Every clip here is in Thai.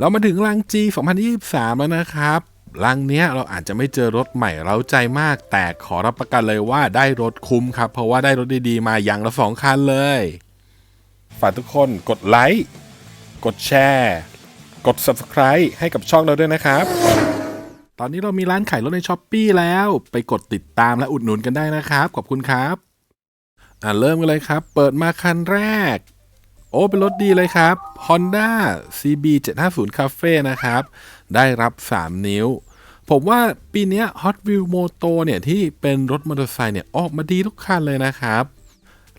เรามาถึงลัง G 2023 แล้วนะครับลังเนี้ยเราอาจจะไม่เจอรถใหม่เราใจมาก แต่ขอรับประกันเลยว่าได้รถคุ้มครับ เพราะว่าได้รถดีๆ มาอย่างละสองคันเลย ฝากทุกคนกดไลค์กดแชร์กด Subscribe ให้กับช่องเราด้วยนะครับ ตอนนี้เรามีร้านขายรถในช้อปปีแล้ว ไปกดติดตามและอุดหนุนกันได้นะครับ ขอบคุณครับ อ่าเริ่มกันเลยครับ เปิดมาคันแรก โอ้เป็นรถดีเลยครับ Honda CB 750 Cafe นะครับ ได้รับ 3 นิ้ว ผมว่าปีนี้ Hot Wheel Moto เนี่ยที่เป็นรถมอเตอร์ไซค์เนี่ยออกมาดีทุกคันเลยนะครับ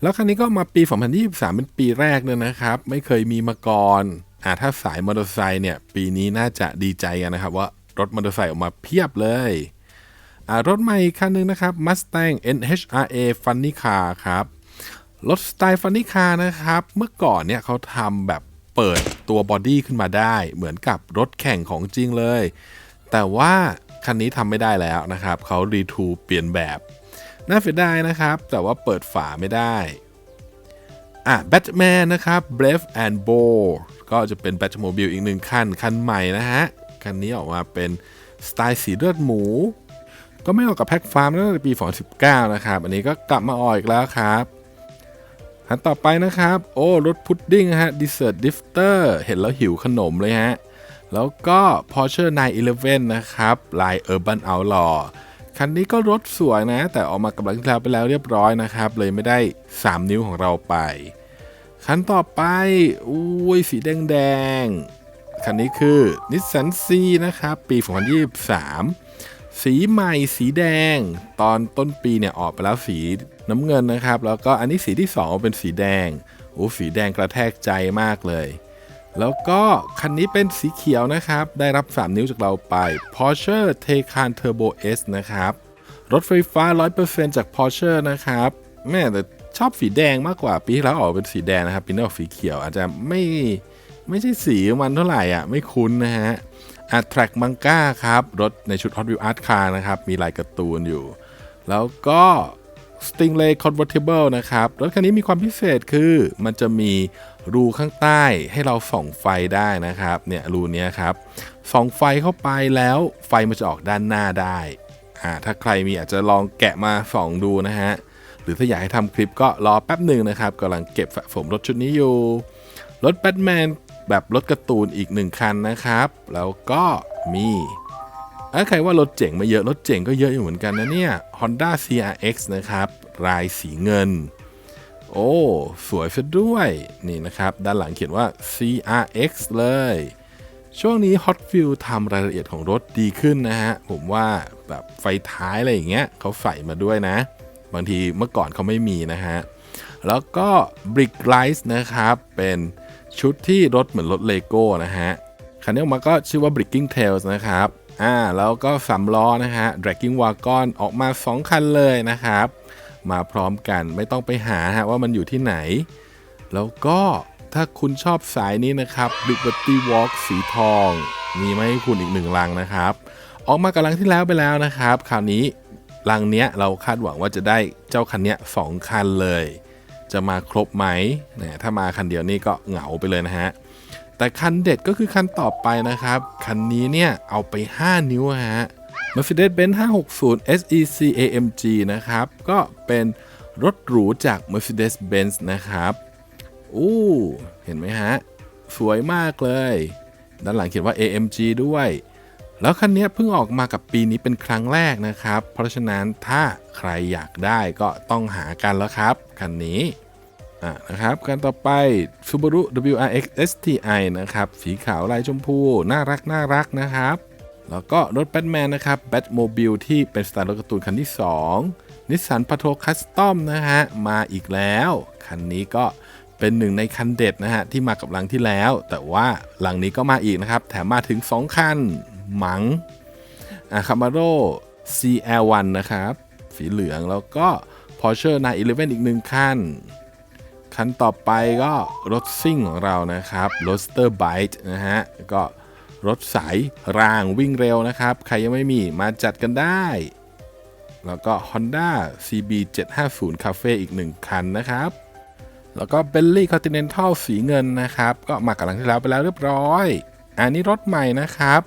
แล้วคันนี้ก็มาปี 2023 เป็นปีแรกเลยนะครับ ไม่เคยมีมาก่อนอ่าถ้าสายมอเตอร์ไซค์เนี่ยปีนี้น่าจะดีใจกันนะครับ ว่ารถมอเตอร์ไซค์ออกมาเพียบเลยอ่ารถใหม่อีกคันหนึ่งนะครับ Mustang NHRA Funny Car ครับ รถสไตล์ฟันนี่คานะครับ เมื่อก่อนเนี่ยเขาทำแบบเปิดตัวบอดี้ขึ้นมาได้ เหมือนกับรถแข่งของจริงเลย แต่ว่าคันนี้ทำไม่ได้แล้วนะครับ เขารีทูเปลี่ยนแบบ น่าเสียดายนะครับ แต่ว่าเปิดฝาไม่ได้ อะแบทแมนนะครับ Brave and Bold ก็จะเป็นแบทโมบิลอีกหนึ่งคัน คันใหม่นะฮะ คันนี้ออกมาเป็นสไตล์สีเลือดหมู ก็ไม่ออกกับแพ็คฟาร์มตั้งแต่ปี 2019 นะครับ อันนี้ก็กลับมาออกอีกแล้วครับ อันต่อไปนะครับ โอ้รถพุดดิ้งฮะ Dessert Drifter เห็นแล้วหิวขนมเลยฮะ แล้วก็ Porsche 911 นะครับ ลาย Urban Outlaw คันนี้ก็รถสวยนะ แต่ออกมากับลังที่แล้วไปแล้วเรียบร้อยนะครับ เลยไม่ได้ 3 นิ้วของเราไป คันต่อไปอุ้ยสีแดงแดงคันนี้คือ Nissan C นะครับ ปี 2023 สีใหม่สีแดง ตอนต้นปีเนี่ยออกไปแล้วสี น้ำเงินนะครับ แล้วก็อันนี้สีที่ 2 เป็นสีแดงโอ้สีแดงกระแทกใจมากเลย แล้วก็คันนี้เป็นสีเขียวนะครับ ได้รับ 3 นิ้วจากเราไป Porsche Taycan Turbo S นะครับ รถไฟฟ้า 100%จาก Porsche นะครับ แม่แต่ชอบสีแดงมากกว่าปีที่แล้วออกเป็นสีแดงนะครับปีนี้ออกสีเขียวอาจจะไม่ไม่ใช่สีมันเท่าไหร่อะไม่คุ้นนะฮะ a t t r a c m a n g a ครับ รถในชุด Hot Wheels Art Car นะครับ มีลายการ์ตูนอยู่ แล้วก็ Stingray Convertible นะครับ รถคันนี้มีความพิเศษคือมันจะมีรูข้างใต้ให้เราส่องไฟได้นะครับ เนี่ยรูนี้ครับ ส่องไฟเข้าไปแล้วไฟมันจะออกด้านหน้าได้อ่าถ้าใครมีอาจจะลองแกะมาส่องดูนะฮะ หรือถ้าอยากให้ทำคลิปก็รอแป๊บหนึ่งนะครับกำลังเก็บสะสมรถชุดนี้อยู่ รถแบทแมนแบบรถการ์ตูนอีกหนึ่งคันนะครับ แล้วก็มี อ้ยใครว่ารถเจ๋งมาเยอะ รถเจ๋งก็เยอะอยู่เหมือนกันนะเนี่ย Honda CRX นะครับ ลายสีเงิน โอ้ สวยซะด้วย นี่นะครับ ด้านหลังเขียนว่า CRX เลย ช่วงนี้ Hot Wheels ทำรายละเอียดของรถดีขึ้นนะฮะ ผมว่าแบบไฟท้ายอะไรอย่างเงี้ยเขาใส่มาด้วยนะ บางทีเมื่อก่อนเขาไม่มีนะฮะ แล้วก็ Brick Lights นะครับ เป็นชุดที่รถเหมือนรถเลโก้นะฮะคันนี้ออกมาก็ชื่อว่า Bricking Tales นะครับ อ่าแล้วก็สามล้อนะฮะ Dragging Wagon ออกมา 2 คันเลยนะครับ มาพร้อมกันไม่ต้องไปหาฮะว่ามันอยู่ที่ไหน แล้วก็ถ้าคุณชอบสายนี้นะครับ Liberty Walk สีทอง มีมาให้คุณอีกหนึ่งลังนะครับ ออกมากับลังที่แล้วไปแล้วนะครับ คราวนี้ลังเนี้ยเราคาดหวังว่าจะได้เจ้าคันเนี้ยสองคันเลย จะมาครบไหมเนี่ยถ้ามาคันเดียวนี่ก็เหงาไปเลยนะฮะ แต่คันเด็ดก็คือคันต่อไปนะครับ คันนี้เนี่ยเอาไป 5 นิ้วฮะ Mercedes-Benz 560 SEC AMG นะครับ ก็เป็นรถหรูจาก Mercedes-Benz นะครับอู้เห็นไหมฮะ สวยมากเลย ด้านหลังเขียนว่า AMG ด้วย แล้วคันนี้เพิ่งออกมากับปีนี้เป็นครั้งแรกนะครับ เพราะฉะนั้นถ้าใครอยากได้ก็ต้องหากันแล้วครับ คันนี้ อะนะครับกันต่อไป Subaru WRX STI นะครับ สีขาวลายชมพู น่ารักน่ารักนะครับ แล้วก็รถแบทแมนนะครับแบทโมบิลที่เป็นสไตล์รถการ์ตูนคันที่ 2 นิสสันพ a โ r o คัสตอมนะฮะ มาอีกแล้ว คันนี้ก็เป็นหนึ่งในคันเด็ดนะฮะ ที่มากับลังที่แล้ว แต่ว่าหลังนี้ก็มาอีกนะครับ แถมมาถึง 2 คัน หมังอะคามาโร่ CL1 นะครับ สีเหลืองแล้วก็ Porsche 911อีกหนึ่งคัน คันต่อไปก็รถซิ่งของเรานะครับ Roadster Bite นะฮะก็รถสายรางวิ่งเร็วนะครับ ใครยังไม่มีมาจัดกันได้ แล้วก็ Honda CB 750 Cafe อีก 1 คันนะครับ แล้วก็ Bentley Continental สีเงินนะครับ ก็มากับหลังที่แล้วไปแล้วเรียบร้อย อันนี้รถใหม่นะครับ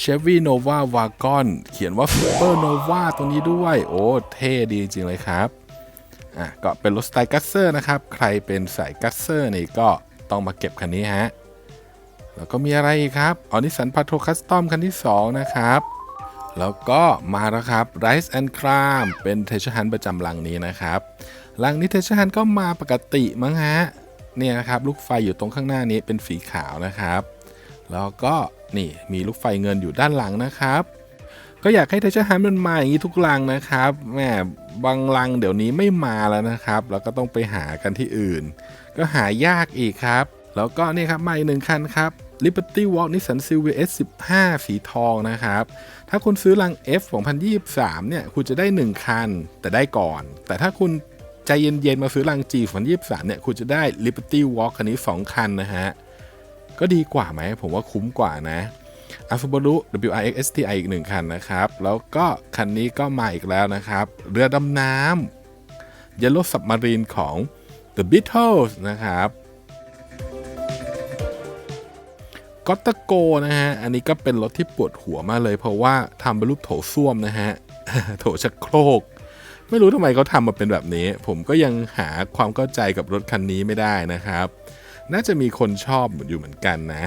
Chevy Nova Wagon เขียนว่า Super Nova ตรงนี้ด้วย โอ้ เท่ดีจริงเลยครับ อะก็เป็นรถสไตล์กัสเซอร์นะครับ ใครเป็นสายกัสเซอร์นี่ก็ต้องมาเก็บคันนี้ฮะ แล้วก็มีอะไรอีกครับออนิสันพาโทคัสตอมคันที่ 2 นะครับ แล้วก็มาแล้วครับ Rise and Cram เป็นเทชฮันประจำลังนี้นะครับลังนี้เทชฮันก็มาปกติมั้งฮะ เนี่ยนะครับลูกไฟอยู่ตรงข้างหน้านี้เป็นสีขาวนะครับ แล้วก็นี่มีลูกไฟเงินอยู่ด้านหลังนะครับ ก็อยากให้เทชฮันมันมาอย่างนี้ทุกลังนะครับแม่บางลังเดี๋ยวนี้ไม่มาแล้วนะครับ แล้วก็ต้องไปหากันที่อื่น ก็หายากอีกครับ แล้วก็นี่ครับมาอีกหนึ่งคันครับ Liberty Walk Nissan Silvia S15 สีทองนะครับ ถ้าคุณซื้อลัง F 2023 เนี่ย คุณจะได้ 1 คัน แต่ได้ก่อน แต่ถ้าคุณใจเย็นๆ มาซื้อลัง G 2023 เนี่ย คุณจะได้ Liberty Walk คันนี้ 2 คันนะฮะ ก็ดีกว่าไหม ผมว่าคุ้มกว่านะ a s u b a r u WRX STI อีกหนึ่งคันนะครับ แล้วก็คันนี้ก็มาอีกแล้วนะครับ เรือดำน้ำ Yellow Submarine ของ The Beatles นะครับก็ตโกนะฮะ อันนี้ก็เป็นรถที่ปวดหัวมากเลย เพราะว่าทำเป็นรูปโถส้วมนะฮะ โถชักโครก ไม่รู้ทำไมเขาทำมาเป็นแบบนี้ ผมก็ยังหาความเข้าใจกับรถคันนี้ไม่ได้นะครับ น่าจะมีคนชอบอยู่เหมือนกันนะ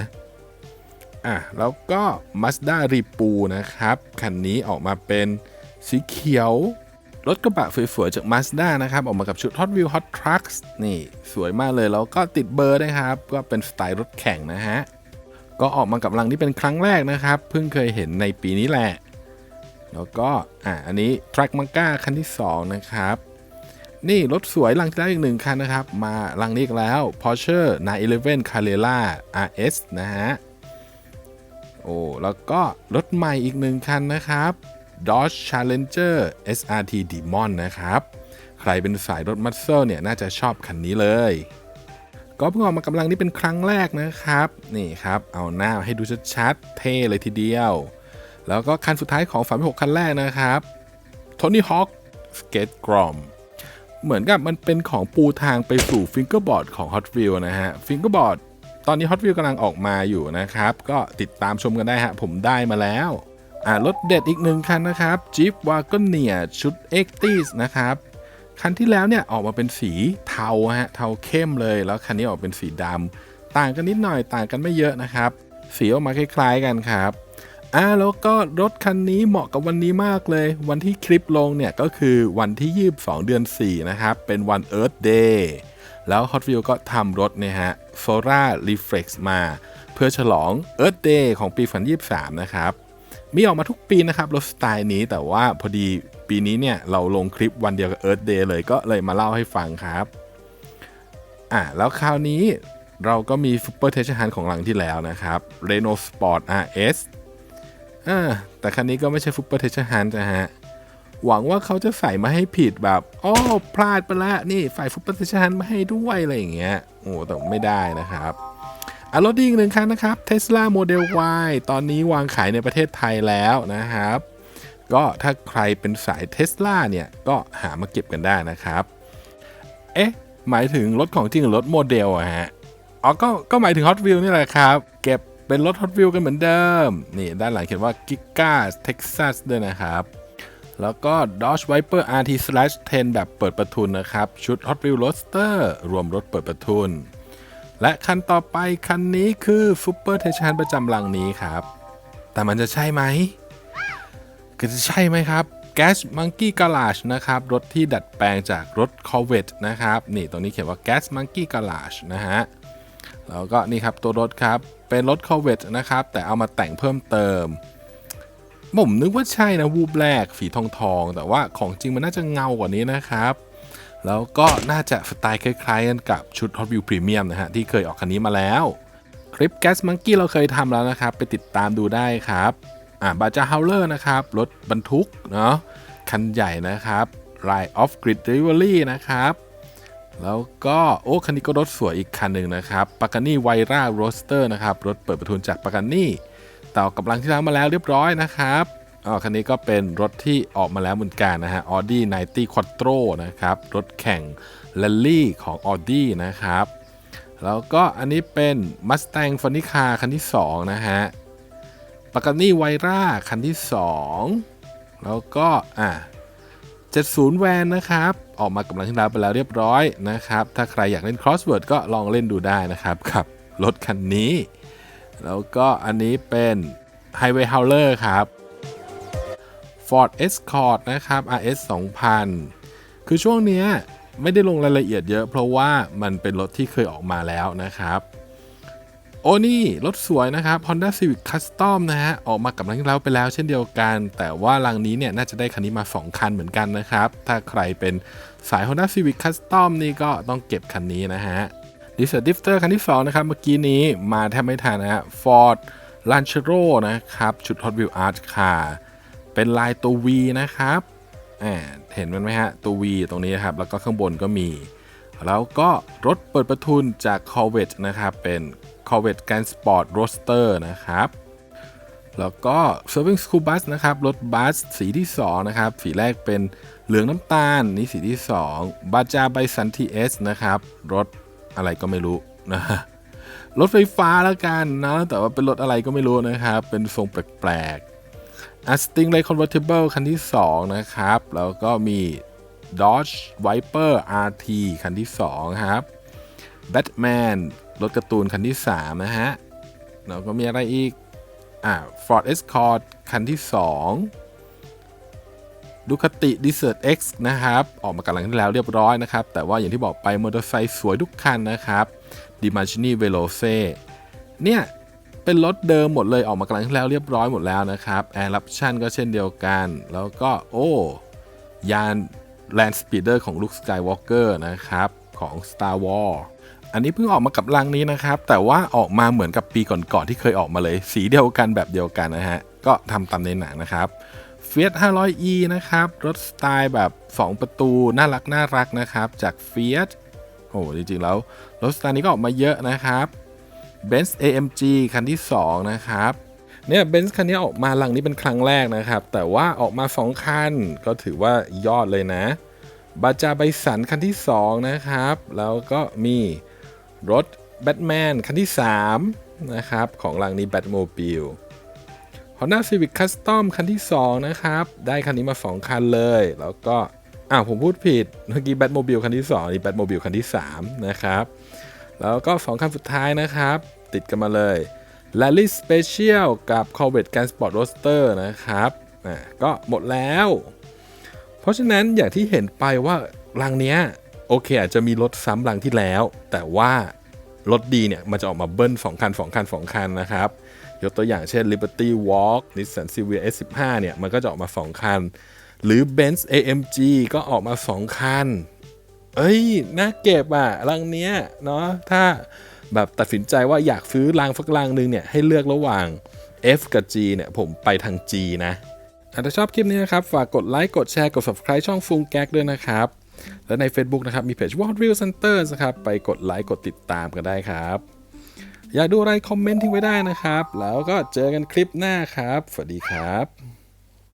อะแล้วก็ Mazda r e p o นะครับ คันนี้ออกมาเป็นสีเขียว รถกระบะสวยๆจาก Mazda นะครับ ออกมากับชุด Hot Wheels Hot Trucks นี่ สวยมากเลย แล้วก็ติดเบอร์ด้วยครับ ก็เป็นสไตล์รถแข่งนะฮะ ก็ออกมากับลังที่เป็นครั้งแรกนะครับ เพิ่งเคยเห็นในปีนี้แหละ แล้วก็ อะอันนี้ Track m a n g a คันที่ 2 นะครับนี่ รถสวยลังที่แล้วอีกหนึ่งคันนะครับ มาลังนี้อีกแล้ว Porsche 911 Carrera RS นะฮะ โอ้แล้วก็รถใหม่อีกหนึ่งคันนะครับ Dodge Challenger SRT Demon นะครับ ใครเป็นสายรถมัสเซ e เนี่ยน่าจะชอบคันนี้เลยก็เพิ่งออกมากำลังนี้เป็นครั้งแรกนะครับ นี่ครับ เอาหน้าให้ดูชัดๆเท่เลยทีเดียว แล้วก็คันสุดท้ายของฝันหกคันแรกนะครับ Tony Hawk Skate Grom เหมือนกับมันเป็นของปูทางไปสู่ฟิงเกอร์บอร์ดของ Hot Wheels นะฮะฟิงเกอร์บอร์ด ตอนนี้ Hot Wheels กำลังออกมาอยู่นะครับ ก็ติดตามชมกันได้ฮะ ผมได้มาแล้วอ่ารถเด็ดอีกหนึ่งคันนะครับ Jeep Wagoneer ชุด 80s นะครับ คันที่แล้วเนี่ยออกมาเป็นสีเทาฮะ เทาเข้มเลย แล้วคันนี้ออกเป็นสีดำต่างกันนิดหน่อยต่างกันไม่เยอะนะครับ สีออกมาคล้ายๆกันครับอ่าแล้วก็รถคันนี้เหมาะกับวันนี้มากเลย วันที่คลิปลงเนี่ยก็คือวันที่ 22 เดือน 4 นะครับ เป็นวัน Earth Day แล้ว Hot Wheels ก็ทำรถเนี่ยฮะ Solar Reflex มาเพื่อฉลอง Earth Day ของปี 2023 นะครับ มีออกมาทุกปีนะครับ รถสไตล์นี้แต่ว่าพอดีปีนี้เนี่ย เราลงคลิปวันเดียวกับ Earth Day เลยก็เลยมาเล่าให้ฟังครับอะแล้วคราวนี้เราก็มี Super t e c h a n ของหลังที่แล้วนะครับ Renault Sport RS อ่าแต่คันนี้ก็ไม่ใช่ Super t e c h a n นะฮะ หวังว่าเขาจะใส่มาให้ผิดแบบอ๋อพลาดไปละนี่ฝ่าย Super t e c h a n มาให้ด้วยอะไรอย่างเงี้ยโอ้แต่ไม่ได้นะครับอะรถดีอีกหนึ่งคันนะครับ Tesla Model Y ตอนนี้วางขายในประเทศไทยแล้วนะครับ ก็ถ้าใครเป็นสาย Tesla เนี่ยก็หามาเก็บกันได้นะครับ เอ๊ะ หมายถึงรถของจริงหรือรถโมเดลอะฮะอ๋อก็ก็หมายถึง Hot Wheels นี่แหละครับ เก็บเป็นรถ Hot Wheels กันเหมือนเดิม นี่ด้านหลังเขียนว่า Giga Texas ด้วยนะครับ แล้วก็ Dodge Viper RT/10 แบบเปิดประทุนนะครับ ชุด Hot Wheels Roadster รวมรถเปิดประทุน และคันต่อไปคันนี้คือ Super t e c h a n ประจำลังนี้ครับ แต่มันจะใช่ไหมก็จะใช่ไหมครับ Gas Monkey Garage นะครับ รถที่ดัดแปลงจากรถ Corvette นะครับ นี่ตรงนี้เขียนว่า Gas Monkey Garage นะฮะแล้วก็นี่ครับตัวรถครับ เป็นรถ Corvette นะครับ แต่เอามาแต่งเพิ่มเติม ผมนึกว่าใช่นะวูบแรกฝีทองทอง แต่ว่าของจริงมันน่าจะเงากว่านี้นะครับ แล้วก็น่าจะสไตล์คล้ายๆกันกับชุด Hot Wheels Premium นะฮะ ที่เคยออกคันนี้มาแล้ว คลิป Gas Monkey เราเคยทำแล้วนะครับ ไปติดตามดูได้ครับอ่าบาจา Howler นะครับ รถบรรทุกเนาะคันใหญ่นะครับ Line of Grid Delivery นะครับแล้วก็โอ้คันนี้ก็รถสวยอีกคันหนึ่งนะครับปากานี่ไวร่าโรสเตอร์นะครับ รถเปิดประทุนจากปากานี่ ต่อกับลังที่แล้วมาแล้วเรียบร้อยนะครับอ๋อคันนี้ก็เป็นรถที่ออกมาแล้วเหมือนกันนะฮะ Audi 90 Quattro นะครับ รถแข่ง r a l l y ของ Audi นะครับ แล้วก็อันนี้เป็น Mustang f a n i c a คันที่ 2 นะฮะปากานี่ไวร่าคันที่ 2 แล้วก็อะ70 แวนนะครับ ออกมากำลังที่แล้วไปแล้วเรียบร้อยนะครับ ถ้าใครอยากเล่น Crossword ก็ลองเล่นดูได้นะครับกับรถคันนี้ แล้วก็อันนี้เป็น Highway Howler ครับ Ford Escort นะครับ RS 2000 คือช่วงเนี้ยไม่ได้ลงรายละเอียดเยอะ เพราะว่ามันเป็นรถที่เคยออกมาแล้วนะครับ โอ้นี่ รถสวยนะครับ Honda Civic Custom นะฮะ ออกมากับลังที่แล้วไปแล้วเช่นเดียวกัน แต่ว่าลังนี้เนี่ย น่าจะได้คันนี้มา 2 คันเหมือนกันนะครับ ถ้าใครเป็นสาย Honda Civic Custom นี่ก็ต้องเก็บคันนี้นะฮะ ดิสดิฟเตอร์คันที่2นะครับ เมื่อกี้นี้มาแทบไม่ทันนะฮะ Ford Lancero นะครับ ชุด Hot Wheels Art Car เป็นลายตัว V นะครับอ่าเห็นมันไหมฮะ ตัว V ตรงนี้นะครับ แล้วก็ข้างบนก็มี แล้วก็รถเปิดประทุนจาก Corvette นะครับ เป็น Corvette Grand Sport Roadster นะครับแล้วก็ Serving School Bus นะครับ รถบัสสีที่ 2 นะครับ สีแรกเป็นเหลืองน้ำตาล นี่สีที่ 2 บาจาไบซันทีเอสนะครับ รถ อะไรก็ไม่รู้นะรถไฟฟ้าแล้วกันนะแต่ว่าเป็นรถอะไรก็ไม่รู้นะครับ เป็นทรงแปลกๆ a s t i n g r a y Convertible คันที่ 2 นะครับ แล้วก็มี Dodge Viper RT คันที่ 2 ครับ Batman รถการ์ตูนคันที่ 3 นะฮะแล้วก็มีอะไรอีกอ่า Ford Escort คันที่ 2 ดูคติ Desert X นะครับ ออกมากำลังที่แล้วเรียบร้อยนะครับ แต่ว่าอย่างที่บอกไปมอเตอร์ไซค์สวยทุกคันนะครับ d i m a g i n i Veloce เนี่ย เป็นรถเดิมหมดเลยออกมากำลังที่แล้วเรียบร้อยหมดแล้วนะครับ Air Eruption ก็เช่นเดียวกัน แล้วก็โอ้ยาน Land Speeder ของ Luke Skywalker นะครับ ของ Star Wars อันนี้เพิ่งออกมากับลังนี้นะครับ แต่ว่าออกมาเหมือนกับปีก่อนๆที่เคยออกมาเลย สีเดียวกันแบบเดียวกันนะฮะก็ทำตามในหนังนะครับ Fiat 500e นะครับ รถสไตล์แบบ 2 ประตู น่ารักน่ารักนะครับ จาก Fiat โอ้จริงๆ แล้ว รถสไตล์นี้ก็ออกมาเยอะนะครับ Benz AMG คันที่ 2 นะครับเนี่ยเบนซ์คันนี้ออกมาหลังนี้เป็นครั้งแรกนะครับ แต่ว่าออกมา 2 คัน ก็ถือว่ายอดเลยนะบาจาไบสันคันที่ 2 นะครับ แล้วก็มีรถแบทแมนคันที่ 3 นะครับ ของหลังนี้แบทโมบิล Honda Civic Custom คันที่ 2 นะครับ ได้คันนี้มา 2 คันเลย แล้วก็ อ้าว ผมพูดผิด เมื่อกี้แบทโมบิลคันที่ 2 นี่แบทโมบิลคันที่ 3 นะครับ แล้วก็ 2 คันสุดท้ายนะครับ ติดกันมาเลย Rally Special กับ Corvette Grand Sport Roadster นะครับอะก็หมดแล้ว เพราะฉะนั้นอย่างที่เห็นไปว่ารังเนี้ยโอเคอาจจะมีรถซ้ำรังที่แล้ว แต่ว่ารถดีเนี่ยมันจะออกมาเบิ้ล2คัน2คัน2คันนะครับ ยกตัวอย่างเช่น Liberty Walk Nissan Silvia S15 เนี่ยมันก็จะออกมา 2 คัน หรือ Benz AMG ก็ออกมา 2 คัน เอ้ย น่าเก็บอะรังเนี้ยเนาะถ้าแบบตัดสินใจว่าอยากซื้อรางฟักรางหนึ่งเนี่ยให้เลือกระหว่าง F กับ G เนี่ยผมไปทาง G นะถ้าชอบคลิปนี้นะครับ ฝากกดไลค์กดแชร์กด subscribe ช่องฟูงแก๊กด้วยนะครับ และใน Facebook นะครับ มีเพจ What Real Centers นะครับ ไปกดไลค์กดติดตามกันได้ครับ อยากดูอะไรคอมเมนต์ทิ้งไว้ได้นะครับ แล้วก็เจอกันคลิปหน้าครับ สวัสดีครับ